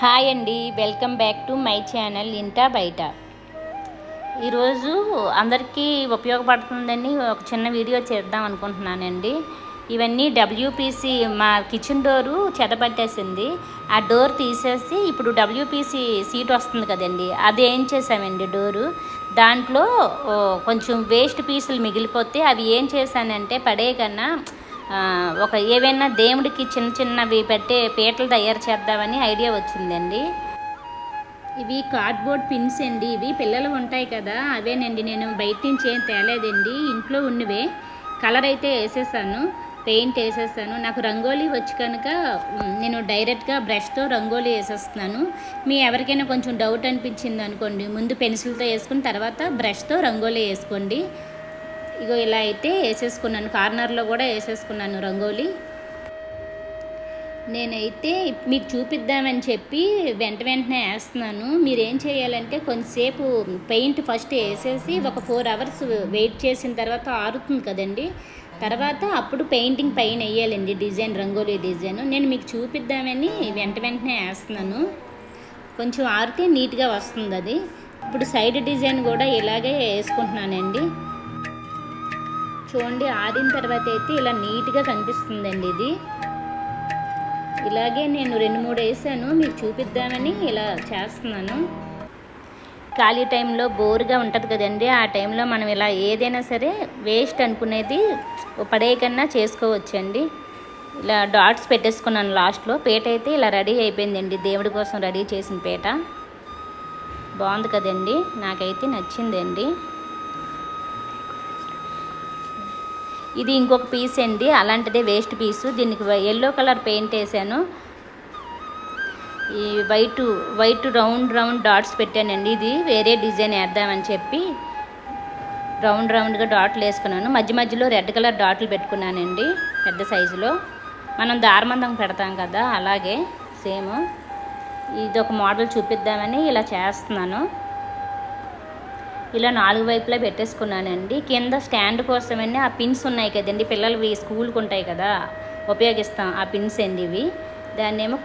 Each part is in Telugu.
హాయ్ అండి welcome back to my channel Inta Bayata. ఈరోజు అందరికీ ఉపయోగపడుతుందని ఒక చిన్న వీడియో చేద్దాం అనుకుంటున్నానండి. ఇవన్నీ డబ్ల్యూపీసీ మా కిచెన్ డోరు చెదపట్టేసింది. ఆ డోర్ తీసేసి ఇప్పుడు డబ్ల్యూపీసీ సీట్ వస్తుంది కదండి అది ఏం చేసామండి డోరు? దాంట్లో కొంచెం వేస్ట్ పీసులు మిగిలిపోతే అవి ఏం చేశానంటే పడే కన్నా ఒక ఏవైనా దేవుడికి చిన్న చిన్నవి పెట్టే పీటలు తయారు చేద్దామని ఐడియా వచ్చిందండి. ఇవి కార్డ్బోర్డ్ పిన్స్ అండి. ఇవి పిల్లలు ఉంటాయి కదా అవేనండి. నేను బయట నుంచి ఏం తేలేదండి. ఇంట్లో ఉన్నవే. కలర్ అయితే వేసేసాను పెయింట్ వేసేసాను. నాకు రంగోలీ వచ్చి కనుక నేను డైరెక్ట్గా బ్రష్తో రంగోలీ వేసేస్తున్నాను. మీ ఎవరికైనా కొంచెం డౌట్ అనిపించింది అనుకోండి ముందు పెన్సిల్తో వేసుకుని తర్వాత బ్రష్తో రంగోలీ వేసుకోండి. ఇగో ఇలా అయితే వేసేసుకున్నాను. కార్నర్లో కూడా వేసేసుకున్నాను రంగోలీ. నేనైతే మీకు చూపిద్దామని చెప్పి వెంట వెంటనే వేస్తున్నాను. మీరు ఏం చేయాలంటే కొంతసేపు పెయింట్ ఫస్ట్ వేసేసి ఒక ఫోర్ అవర్స్ వెయిట్ చేసిన తర్వాత ఆరుతుంది కదండి. తర్వాత అప్పుడు పెయింటింగ్ పైన వేయాలండి డిజైన్ రంగోలీ డిజైన్. నేను మీకు చూపిద్దామని వెంట వెంటనే వేస్తున్నాను. కొంచెం ఆరితే నీట్గా వస్తుంది అది. ఇప్పుడు సైడ్ డిజైన్ కూడా ఇలాగే వేసుకుంటున్నానండి. చూడండి ఆరిన తర్వాత అయితే ఇలా నీట్గా కనిపిస్తుందండి ఇది. ఇలాగే నేను రెండు మూడు వేసాను మీకు చూపిద్దామని ఇలా చేస్తున్నాను. ఖాళీ టైంలో బోర్గా ఉంటుంది కదండి ఆ టైంలో మనం ఇలా ఏదైనా సరే వేస్ట్ అనుకునేది పడేయకన్నా చేసుకోవచ్చండి. ఇలా డాట్స్ పెట్టేసుకున్నాను లాస్ట్లో పేట అయితే ఇలా రెడీ అయిపోయిందండి దేవుడి కోసం రెడీ చేసిన పీట. బాగుంది కదండి నాకైతే నచ్చిందండి. ఇది ఇంకొక పీస్ అండి అలాంటిదే వేస్ట్ పీసు. దీనికి ఎల్లో కలర్ పెయింట్ వేసాను. ఈ white white round round dots పెట్టానండి ఇది. వేరే డిజైన్ వేద్దామని చెప్పి రౌండ్ రౌండ్గా డాట్లు వేసుకున్నాను. మధ్య మధ్యలో రెడ్ కలర్ డాట్లు పెట్టుకున్నానండి పెద్ద సైజులో. మనం దారమందం పెడతాం కదా అలాగే సేమ్. ఇది ఒక మోడల్ చూపిద్దామని ఇలా చేస్తున్నాను. ఇలా నాలుగు వైపులా పెట్టేసుకున్నానండి. కింద స్టాండ్ కోసమని ఆ పిన్స్ ఉన్నాయి కదండి. పిల్లలవి స్కూల్కి ఉంటాయి కదా ఉపయోగిస్తాం ఆ పిన్స్ అండి ఇవి. దాన్ని ఏమో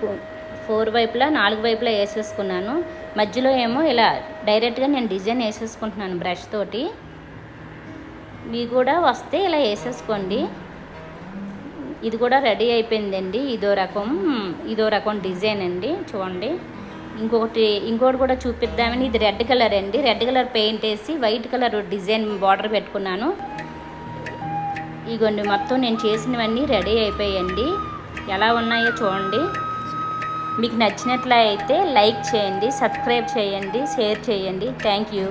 ఫోర్ వైపులా నాలుగు వైపులా వేసేసుకున్నాను. మధ్యలో ఏమో ఇలా డైరెక్ట్గా నేను డిజైన్ వేసేసుకుంటున్నాను బ్రష్ తోటి. మీ కూడా వస్తే ఇలా వేసేసుకోండి. ఇది కూడా రెడీ అయిపోయిందండి. ఇదో రకం ఇదో రకం డిజైన్ అండి. చూడండి. ఇంకొకటి ఇంకోటి కూడా చూపిద్దామని ఇది రెడ్ కలర్ అండి. రెడ్ కలర్ పెయింట్ వేసి వైట్ కలర్ డిజైన్ బార్డర్ పెట్టుకున్నాను. ఇగోండి మొత్తం నేను చేసినవన్నీ రెడీ అయిపోయాయండి ఎలా ఉన్నాయో చూడండి. మీకు నచ్చినట్లయితే లైక్ చేయండి సబ్స్క్రైబ్ చేయండి షేర్ చేయండి. Thank you.